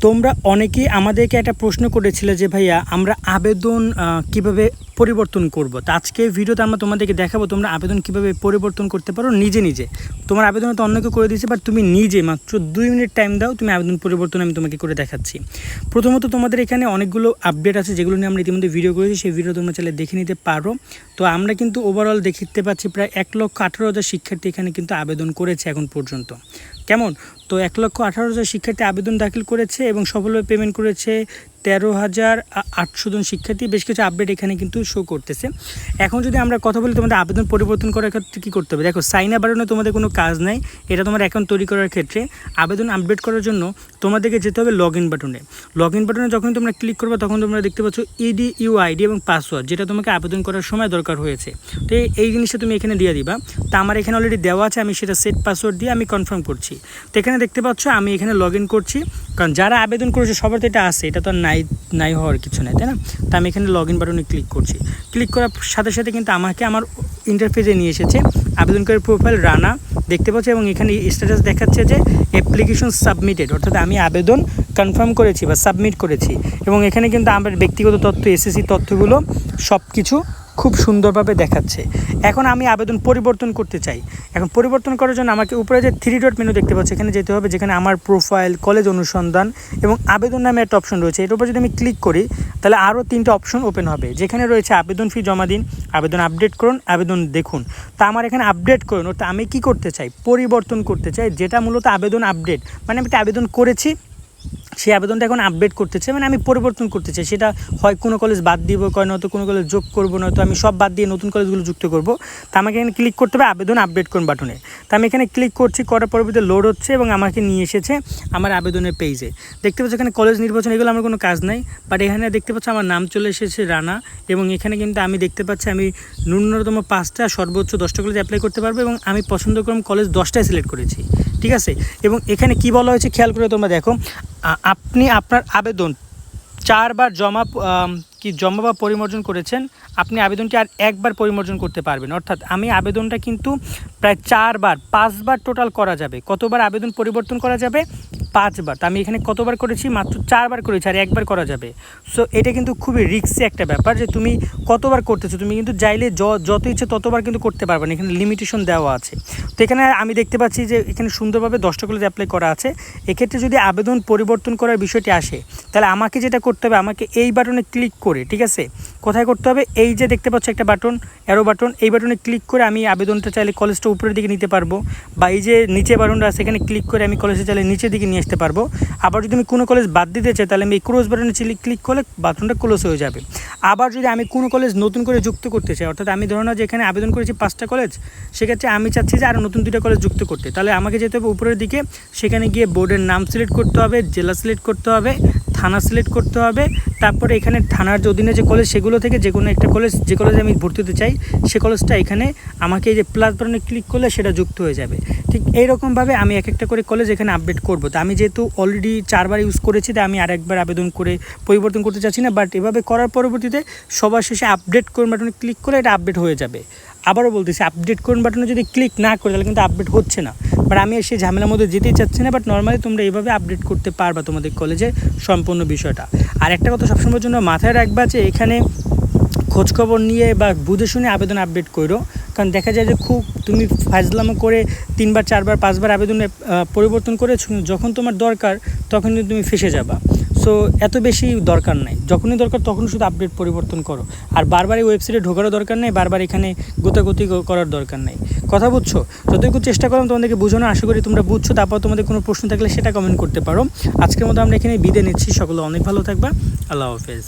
তোমরা অনেকেই আমাদেরকে একটা প্রশ্ন করেছিলে যে ভাইয়া আমরা আবেদন কীভাবে পরিবর্তন করব। তো আজকে ভিডিওতে আমরা তোমাদেরকে দেখাবো তোমরা আবেদন কীভাবে পরিবর্তন করতে পারো নিজে নিজে। তোমার আবেদন তো অন্যকে করে দিয়েছে বাট তুমি নিজে মাত্র দুই মিনিট টাইম দাও, তুমি আবেদন পরিবর্তন আমি তোমাকে করে দেখাচ্ছি। প্রথমত তোমাদের এখানে অনেকগুলো আপডেট আছে যেগুলো নিয়ে আমরা ইতিমধ্যে ভিডিও করেছি, সেই ভিডিও তোমরা চাইলে দেখে নিতে পারো। তো আমরা কিন্তু ওভারঅল দেখতে পাচ্ছি প্রায় এক লক্ষ আঠারো হাজার শিক্ষার্থী এখানে কিন্তু আবেদন করেছে এখন পর্যন্ত। কেমন? তো এক লক্ষ আঠারো হাজার শিক্ষার্থী আবেদন দাখিল করেছে এবং সফলভাবে পেমেন্ট করেছে তেরো হাজার আটশো জন শিক্ষার্থী বেশ কিছু আপডেট এখানে কিন্তু শো করতেছে। এখন যদি আমরা কথা বলি তোমাদের আবেদন পরিবর্তন করার ক্ষেত্রে কী করতে হবে? দেখো সাইন আপ বাড়ানো তোমাদের কোনো কাজ নাই, এটা তোমার অ্যাকাউন্ট তৈরি করার ক্ষেত্রে। আবেদন আপডেট করার জন্য তোমাদেরকে যেতে হবে লগ ইন বাটনে লগ ইন বাটনে যখন তোমরা ক্লিক করবে, তখন তোমরা দেখতে পাচ্ছ ইডি ইউ আইডি এবং পাসওয়ার্ড যেটা তোমাকে আবেদন করার সময় দরকার হয়েছে। তো এই- জিনিসটা তুমি এখানে দিয়ে দিবা। তা আমার এখানে অলরেডি দেওয়া আছে, আমি সেটা সেট পাসওয়ার্ড দিয়ে আমি কনফার্ম করছি। তো এখানে দেখতে পাচ্ছ, আমি এখানে লগ ইন করছি। কারণ যারা আবেদন করেছে, সবার তো এটা আছে, এটা তো আর নাই নাই হওয়ার কিছু নাই, তাই না? তো আমি এখানে লগ ইন বাটনে ক্লিক করছি। ক্লিক করার সাথে সাথে কিন্তু আমাকে আমার ইন্টারফেসে নিয়ে এসেছে আবেদনকারীর প্রোফাইল রানা। দেখতে পাচ্ছি? এবং এখানে স্ট্যাটাস দেখাচ্ছে যে অ্যাপ্লিকেশন সাবমিটেড অর্থাৎ আমি আবেদন কনফার্ম করেছি বা সাবমিট করেছি। এবং এখানে কিন্তু আমার ব্যক্তিগত তথ্য এসএসসি তথ্যগুলো সব কিছু খুব সুন্দরভাবে দেখাচ্ছে। এখন আমি আবেদন পরিবর্তন করতে চাই। এখন পরিবর্তন করার জন্য আমাকে উপরে যে থ্রি ডট মেনু দেখতে পাচ্ছি, এখানে যেতে হবে, যেখানে আমার প্রোফাইল কলেজ অনুসন্ধান এবং আবেদন নামে একটা অপশন রয়েছে। এর উপর যদি আমি ক্লিক করি, তাহলে আরও তিনটে অপশন ওপেন হবে। যেখানে রয়েছে আবেদন ফি জমা দিন, আবেদন আপডেট করুন, আবেদন দেখুন। তা আমার এখানে আপডেট করুন, অর্থাৎ আমি কি করতে চাই? পরিবর্তন করতে চাই, যেটা মূলত আবেদন আপডেট মানে আমি একটা আবেদন করেছি সেই আবেদনটা এখন আপডেট করতে চাই মানে আমি পরিবর্তন করতে চাই। সেটা হয় কোনো কলেজ বাদ দিব, কয় নয়তো কোনো কলেজ যোগ করব, নয়তো আমি সব বাদ দিয়ে নতুন কলেজগুলো যুক্ত করব। তা আমাকে এখানে ক্লিক করতে হবে আবেদন আপডেট করুন বাটনে তা আমি এখানে ক্লিক করছি, করার পরবর্তীতে লোড হচ্ছে এবং আমাকে নিয়ে এসেছে আমার আবেদনের পেজে দেখতে পাচ্ছ এখানে কলেজ নির্বাচন, এগুলো আমার কোনো কাজ নাই বাট এখানে দেখতে পাচ্ছ আমার নাম চলে এসেছে রানা এবং এখানে কিন্তু আমি দেখতে পাচ্ছি আমি ন্যূনতম পাঁচটা সর্বোচ্চ দশটা কলেজ অ্যাপ্লাই করতে পারব এবং আমি পছন্দ করম কলেজ দশটায় সিলেক্ট করেছি, ঠিক আছে? এবং এখানে কি বলা হয়েছে, খেয়াল করে তোমরা দেখো আপনি আপনার আবেদন চারবার জমা কি জমা বা পরিমার্জন করেছেন, আপনি আবেদনটি আর একবার পরিমার্জন করতে পারবেন। অর্থাৎ আমি আবেদনটা কিন্তু প্রায় চারবার, পাঁচবার টোটাল করা যাবে। কতবার আবেদন পরিবর্তন করা যাবে? পাঁচবার। তো আমি এখানে কতবার করেছি? মাত্র চারবার করেছি আর একবার করা যাবে। সো এটা কিন্তু খুবই রিক্সি একটা ব্যাপার যে তুমি কতবার করতেছো, তুমি কিন্তু চাইলে যত ইচ্ছে ততবার কিন্তু করতে পারবে না। এখানে লিমিটেশন দেওয়া আছে। তো এখানে আমি দেখতে পাচ্ছি যে এখানে সুন্দরভাবে দশটা কলেজ অ্যাপ্লাই করা আছে। এক্ষেত্রে যদি আবেদন পরিবর্তন করার বিষয়টি আসে, তাহলে আমাকে যেটা করতে হবে, আমাকে এই বাটনে ক্লিক করে, ঠিক আছে? কোথায় করতে হবে? এই যে দেখতে পাচ্ছ একটা বাটন অ্যারো বাটন, এই বাটনে ক্লিক করে আমি আবেদনটা চাইলে কলেজটা উপরের দিকে নিতে পারব বা এই যে নিচে বাটনটা এখানে ক্লিক করে আমি কলেজে চাইলে নিচের দিকে নিয়ে আসতে পারব। আবার যদি আমি কোনো কলেজ বাদ দিতে চাই, তাহলে আমি এই ক্লোজ বাটনে ক্লিক করলে বাটনটা ক্লোজ হয়ে যাবে। আবার যদি আমি কোনো কলেজ নতুন করে যুক্ত করতে চাই, অর্থাৎ আমি ধরো না যে এখানে আবেদন করেছি পাঁচটা কলেজ সেক্ষেত্রে আমি চাচ্ছি যে আরও নতুন দুটো কলেজ যুক্ত করতে। তাহলে আমাকে যেতে হবে উপরের দিকে, সেখানে গিয়ে বোর্ডের নাম সিলেক্ট করতে হবে, জেলা সিলেক্ট করতে হবে থানা সিলেক্ট করতে হবে। তারপরে এখানে থানার যে অধীনে যে কলেজ সেগুলো থেকে যে কোনো একটা কলেজ যে কলেজে আমি ভর্তি হতে চাই, সে কলেজটা এখানে আমাকে এই যে প্লাস বাটনে ক্লিক করলে সেটা যুক্ত হয়ে যাবে। ঠিক এইরকমভাবে আমি এক একটা করে কলেজ এখানে আপডেট করব। তো আমি যেহেতু অলরেডি চারবার ইউজ করেছি তাই আমি আরেকবার আবেদন করে পরিবর্তন করতে চাচ্ছি না বাট এভাবে করার পরবর্তীতে সবার শেষে আপডেট করুন বাটনে ক্লিক করে এটা আপডেট হয়ে যাবে। আবারও বলতেছি আপডেট করুন বাটনে যদি ক্লিক না করে, তাহলে কিন্তু আপডেট হচ্ছে না। বাট আমি সেই ঝামেলার মধ্যে যেতেই চাচ্ছি না, বাট নর্মালি তোমরা এইভাবে আপডেট করতে পারবা তোমাদের কলেজে সম্পূর্ণ বিষয়টা। আর একটা কথা সবসময়ের জন্য মাথায় রাখবা যে এখানে খোঁজখবর নিয়ে বা বুঝে শুনে আবেদন আপডেট করো। কারণ দেখা যায় যে খুব তুমি ফাজলামো করে তিনবার, চারবার, পাঁচবার আবেদনে পরিবর্তন করেছ, যখন তোমার দরকার, তখন কিন্তু তুমি ফেসে যাবা। সো এত বেশি দরকার নাই। যখনই দরকার তখন শুধু আপডেট পরিবর্তন করো। আর বারবার এই ওয়েবসাইটে ঢোকারও দরকার নেই, বারবার এখানে গোতাগতি করার দরকার নেই। কথা বুঝছ? যতটুকু চেষ্টা করলাম তোমাদেরকে বোঝানো আশা করি তোমরা বুঝছ, তারপর তোমাদের কোনো প্রশ্ন থাকলে সেটা কমেন্ট করতে পারো। আজকের মতো আমরা এখানে বিদায় নিচ্ছি। সকলে অনেক ভালো থাকবা। আল্লাহ হাফেজ।